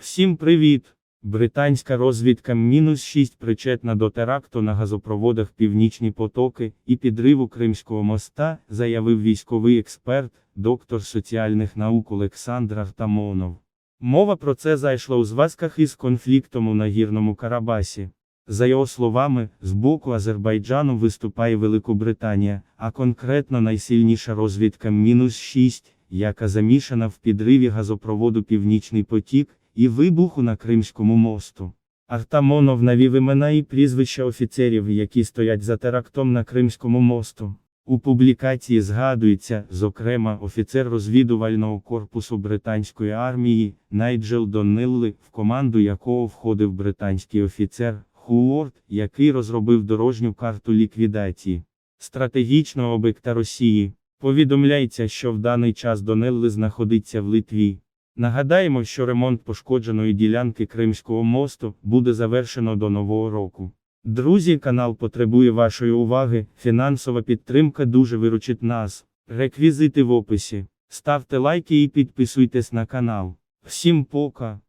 Всім привіт! Британська розвідка мінус 6 причетна до теракту на газопроводах Північні потоки і підриву Кримського моста, заявив військовий експерт, доктор соціальних наук Олександр Артамонов. Мова про це зайшла у зв'язках із конфліктом у Нагірному Карабасі. За його словами, з боку Азербайджану виступає Великобританія, а конкретно найсильніша розвідка мінус 6, яка замішана в підриві газопроводу Північний потік і вибуху на Кримському мосту. Артамонов навів імена і прізвища офіцерів, які стоять за терактом на Кримському мосту. У публікації згадується, зокрема, офіцер розвідувального корпусу британської армії Найджел Доннелли, в команду якого входив британський офіцер Хуорд, який розробив дорожню карту ліквідації стратегічного об'єкта Росії. Повідомляється, що в даний час Донелли знаходиться в Литві. Нагадаємо, що ремонт пошкодженої ділянки Кримського мосту буде завершено до нового року. Друзі, канал потребує вашої уваги, фінансова підтримка дуже виручить нас. Реквізити в описі. Ставте лайки і підписуйтесь на канал. Всім пока!